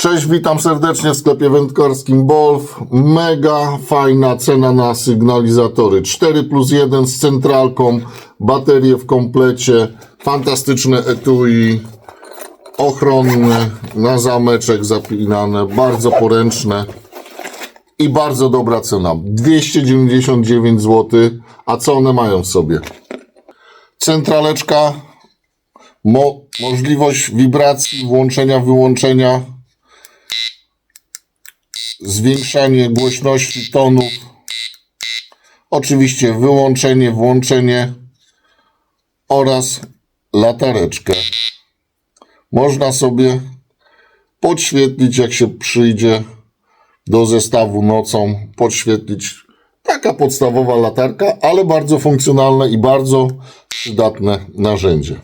Cześć, witam serdecznie w sklepie wędkarskim Bolf. Mega fajna cena na sygnalizatory. 4 plus 1 z centralką, baterie w komplecie, fantastyczne etui, ochronne, na zameczek zapinane, bardzo poręczne i bardzo dobra cena. 299 zł. A co one mają w sobie? Centraleczka, mo możliwość wibracji, włączenia, wyłączenia, zwiększanie głośności tonów, oczywiście wyłączenie, włączenie oraz latareczkę. Można sobie podświetlić, jak się przyjdzie do zestawu nocą, podświetlić. Taka podstawowa latarka, ale bardzo funkcjonalne i bardzo przydatne narzędzie.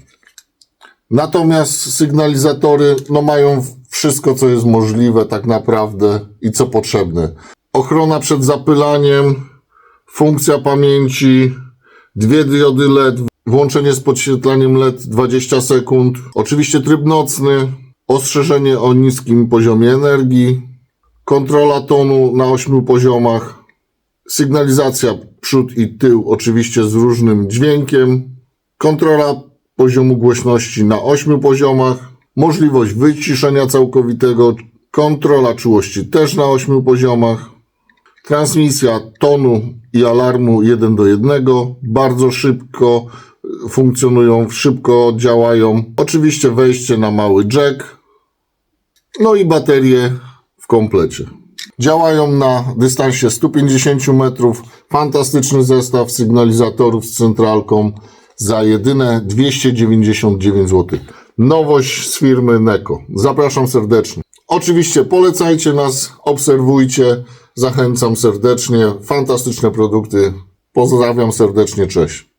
Natomiast sygnalizatory no, mają wszystko, co jest możliwe tak naprawdę i co potrzebne. Ochrona przed zapylaniem, funkcja pamięci, dwie diody LED, włączenie z podświetlaniem LED 20 sekund, oczywiście tryb nocny, ostrzeżenie o niskim poziomie energii, kontrola tonu na 8 poziomach, sygnalizacja przód i tył oczywiście z różnym dźwiękiem, kontrola poziomu głośności na 8 poziomach, możliwość wyciszenia całkowitego, kontrola czułości też na 8 poziomach, transmisja tonu i alarmu 1 do 1, bardzo szybko y, funkcjonują, szybko działają. Oczywiście wejście na mały jack, no i baterie w komplecie. Działają na dystansie 150 metrów. Fantastyczny zestaw sygnalizatorów z centralką za jedyne 299 zł. Nowość z firmy Neko. Zapraszam serdecznie. Oczywiście polecajcie nas, obserwujcie. Zachęcam serdecznie. Fantastyczne produkty. Pozdrawiam serdecznie. Cześć.